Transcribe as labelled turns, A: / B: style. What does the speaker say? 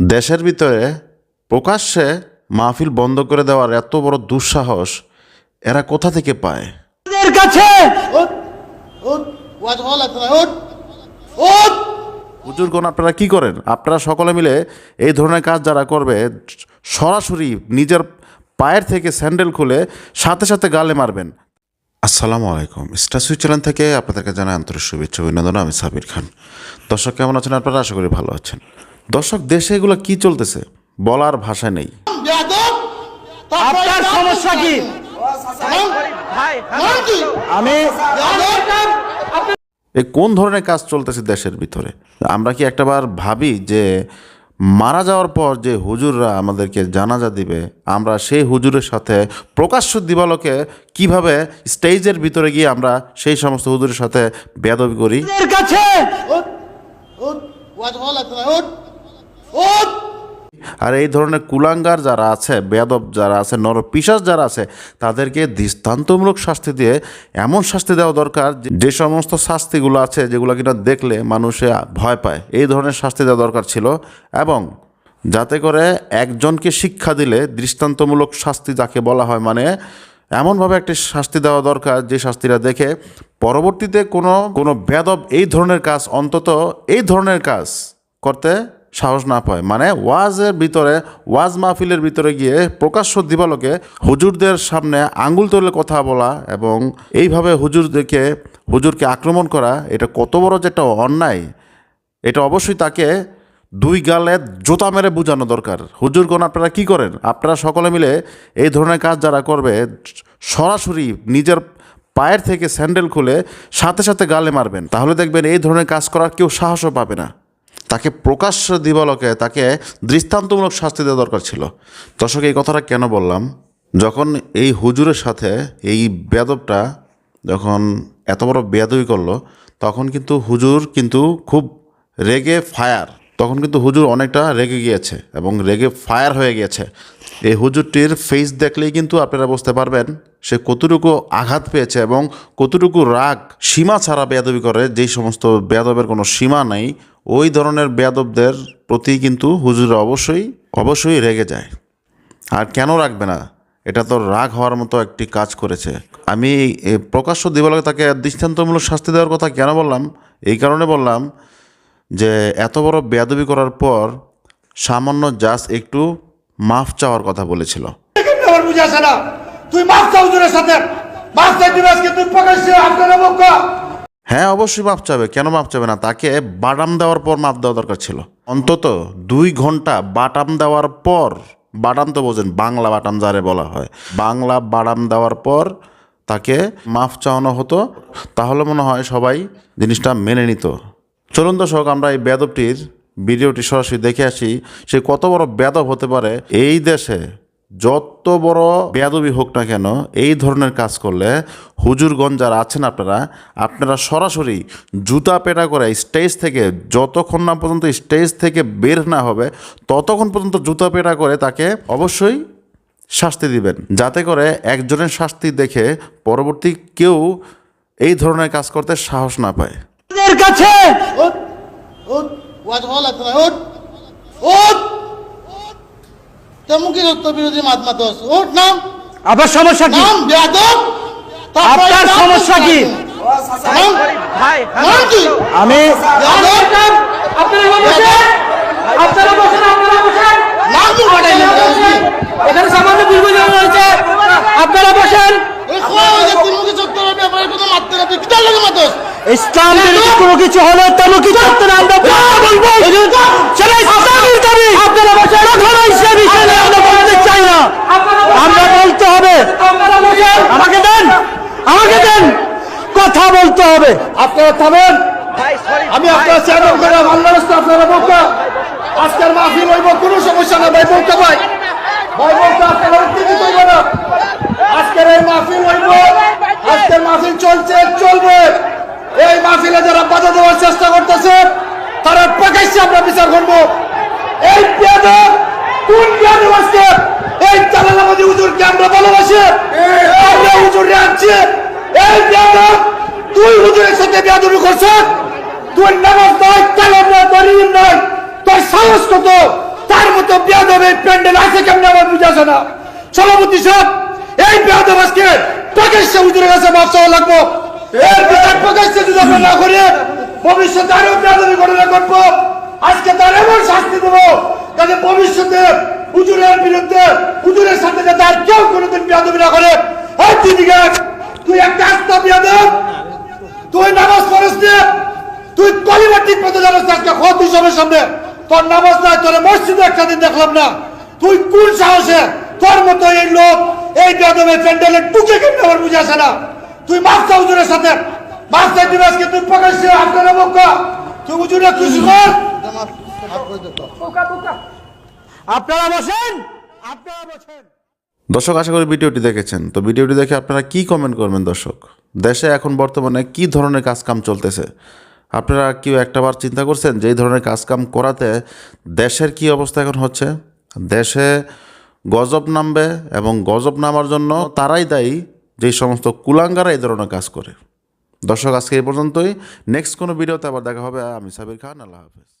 A: দেশের ভিতরে প্রকাশ্যে মাহফিল বন্ধ করে দেওয়ার এত বড় দুঃসাহস এরা কোথা থেকে পায়?
B: কাছে
A: আপনারা কি করেন? আপনারা সকলে মিলে এই ধরনের কাজ যারা করবে সরাসরি নিজের পায়ের থেকে স্যান্ডেল খুলে সাথে সাথে গালে মারবেন। আসসালামু আলাইকুম। স্টার চ্যানেল থেকে আপনাদেরকে জানাই আন্তরিক শুভেচ্ছা অভিনন্দন। আমি সাবির খান। দর্শক কেমন আছেন? আপনারা আশা করি ভালো আছেন। দর্শক দেশে এগুলো কি চলতেছে? বলার ভাষা নেই।
B: আপনার সমস্যা কি? আমি
A: এ কোন ধরনের কাজ চলতেছে দেশের ভিতরে? আমরা কি একটাবার ভাবি যে মারা যাওয়ার পর যে হুজুররা আমাদেরকে জানাজা দিবে আমরা সেই হুজুরের সাথে প্রকাশ্য দিবালোকে কীভাবে স্টেজের ভিতরে গিয়ে আমরা সেই সমস্ত হুজুরের সাথে বেদবি করি?
B: কাছে
A: আর এই ধরনের কুলাঙ্গার যারা আছে বেদব যারা আছে নরপিশাস যারা আছে, তাদেরকে দৃষ্টান্তমূলক শাস্তি দিয়ে এমন শাস্তি দেওয়া দরকার যে- যে সমস্ত শাস্তিগুলো আছে, যেগুলো কিনা দেখলে মানুষে ভয় পায়, এই ধরনের শাস্তি দেওয়া দরকার ছিল। এবং যাতে করে একজনকে শিক্ষা দিলে দৃষ্টান্তমূলক শাস্তি যাকে বলা হয় মানে এমনভাবে একটি শাস্তি দেওয়া দরকার যে শাস্তিটা দেখে পরবর্তীতে কোনো কোনো বেদব এই ধরনের কাজ, অন্তত এই ধরনের কাজ করতে সাহস না পায়। মানে ওয়াজের ভিতরে, ওয়াজ মাহফিলের ভিতরে গিয়ে প্রকাশ্য দিবালোকে হুজুরদের সামনে আঙ্গুল তোলে কথা বলা এবং এইভাবে হুজুরদেরকে, হুজুরকে আক্রমণ করা, এটা কত বড় যে একটা অন্যায়। এটা অবশ্যই তাকে দুই গালে জোতা মেরে বোঝানো দরকার। হুজুরগণ, আপনারা কি করেন? আপনারা সকলে মিলে এই ধরনের কাজ যারা করবে, সরাসরি নিজের পায়ের থেকে স্যান্ডেল খুলে সাথে সাথে গালে মারবেন। তাহলে দেখবেন এই ধরনের কাজ করার কেউ সাহসও পাবে না। তাকে প্রকাশ্য দিবালকে তাকে দৃষ্টান্তমূলক শাস্তি দেওয়া দরকার ছিল। দর্শক, এই কথাটা কেন বললাম? যখন এই হুজুরের সাথে এই বেদবটা যখন এত বড় বেদবি করল, তখন কিন্তু হুজুর কিন্তু খুব রেগে ফায়ার। তখন কিন্তু হুজুর অনেকটা রেগে গিয়েছে এবং রেগে ফায়ার হয়ে গিয়েছে। এই হুজুরটির ফেস দেখলেই কিন্তু আপনারা বুঝতে পারবেন, সে কতটুকু আঘাত পেয়েছে এবং কতটুকু রাগ, সীমা ছাড়া বেয়াদবি করে। যেই সমস্ত বেয়াদবের কোনো সীমা নেই ওই ধরনের বেয়াদবদের প্রতি কিন্তু হুজুর অবশ্যই অবশ্যই রেগে যায়। আর কেন রাখবে না? এটা তো রাগ হওয়ার মতো একটি কাজ করেছে। আমি প্রকাশ্য দিবালকে তাকে দৃষ্টান্তমূলক শাস্তি দেওয়ার কথা কেন বললাম? এই কারণে বললাম যে, এত বড় বেয়াদবি করার পর সামান্য জাস্ট একটু মাফ চাওয়ার কথা বলেছিল।
C: তুই মাছ চাও সাথে। চাইবি আজকে। তুই আপনার
A: হ্যাঁ অবশ্যই মাপ চাবে। কেন মাপ চাবে না? তাকে বাটাম দেওয়ার পর মাপ দেওয়া দরকার ছিল। অন্তত দুই ঘণ্টা বাটাম দেওয়ার পর, বাটাম তো বোঝেন, বাংলা বাটাম যারে বলা হয়, বাংলা বাটাম দেওয়ার পর তাকে মাফ চাওয়ানো হতো। তাহলে মনে হয় সবাই জিনিসটা মেনে নিত। চলুন দর্শক, আমরা এই বেদবটির ভিডিওটি সরাসরি দেখে আসি, সে কত বড় বেদব হতে পারে এই দেশে। যত বড় বেয়াদবি হোক না কেন, এই ধরনের কাজ করলে হুজুরগঞ্জ যারা আছেন আপনারা আপনারা সরাসরি জুতা পেটা করে স্টেজ থেকে যতক্ষণ না পর্যন্ত স্টেজ থেকে বের না হবে, ততক্ষণ পর্যন্ত জুতা পেটা করে তাকে অবশ্যই শাস্তি দিবেন। যাতে করে একজনের শাস্তি দেখে পরবর্তী কেউ এই ধরনের কাজ করতে সাহস না পায়।
B: কাছে
D: উঠ তেমুকি রক্ত বিরোধী মাত মাতস উঠ নাম?
B: আবার সমস্যা কি?
D: নাম বেয়াদব।
B: আপনার সমস্যা কি? আমি আপনারা আপনারা আপনারা এখানে সামান্য হয়েছে আপনারা বসেন। ইসলাম কোনো কিছু হলে তেমুকি করতে না আমরা বলব সেটা ইসলামের দাবি আপনারা বসেন কখনো ইসলামী ছেলে আমরা বলতে চাই না আমরা বলতে হবে আমাকে দেন আমাকে দেন বলতে হবে।
C: আপনারা থামেন। আমি আপনার চেয়ারম্যান করে আল্লাহ রাস্তা আপনারা বলতে আজকের মাহফিল হইব কোনো সমস্যা না ভাই বলতে ভাই। ভাই বলতে আপনারা উত্তেজিত হইব না। আজকের এই মাহফিল হইব আজকের মাহফিল চলছে চলবে। এই মাহফিলে যারা বাধা দেওয়ার চেষ্টা করতেছে তারা প্রকাশ্যে আমরা বিচার করব। এই পেয়াদব কোন পেয়াদব আজকে? এই চালালাবাদী হুজুরকে আমরা ভালোবাসি। আমরা হুজুরে আনছি। এই পেয়াদব তুই হুজুরের সাথে বেয়াদবি করছিস তুই নামাজ নয় কালাম নয় দরিম নয়, তোর সাহস কত? তার মতো বেয়াদব এই প্যান্ডেল আছে কেমন আমার বুঝাছে না? সভাপতি সাহেব, এই বেয়াদব আজকে প্রকাশ্যে হুজুরের কাছে মাপ চাওয়া লাগবো। এর বিচার প্রকাশ্যে যদি আমরা না করে, ভবিষ্যতে আরও বেয়াদবি ঘটনা ঘটবো। আজকে তার এমন শাস্তি দেবো যাতে ভবিষ্যতে হুজুরের বিরুদ্ধে, হুজুরের সাথে যাতে আর কেউ কোনোদিন বেয়াদবি না করে। এই তুই একটা আস্থা বেয়াদব। তুই নামাজ পড়িস নে। তুই কলিমা ঠিক মতো জানাস না আজকে খোদ সবের সামনে। তোর নামাজ নাই তোর মসজিদে একটা দিন দেখলাম না। তুই কোন সাহসে? তোর মতো এই লোক এই বেদমে প্যান্ডেলের টুকে কেমনে আমার বুঝে আসে না? তুই মাস্তা হুজুরের সাথে। মাস্তা দিবে আজকে তুই প্রকাশ্যে আপনারা বক্কা তুই হুজুরে খুশি কর?
B: আপনারা বসেন আপনারা বসেন।
A: দর্শক, আশা করি ভিডিওটি দেখেছেন। তো ভিডিওটি দেখে আপনারা কি কমেন্ট করবেন দর্শক? দেশে এখন বর্তমানে কি ধরনের কাজকাম চলতেছে? আপনারা কেউ একটাবার চিন্তা করছেন যে এই ধরনের কাজকাম করাতে দেশের কি অবস্থা এখন হচ্ছে? দেশে গজব নামবে এবং গজব নামার জন্য তারাই দায়ী যেই সমস্ত কুলাঙ্গারা এই ধরনের কাজ করে। দর্শক, আজকে এই পর্যন্তই। নেক্সট কোনো ভিডিওতে আবার দেখা হবে। আমি সাবির খান, আল্লাহ হাফেজ।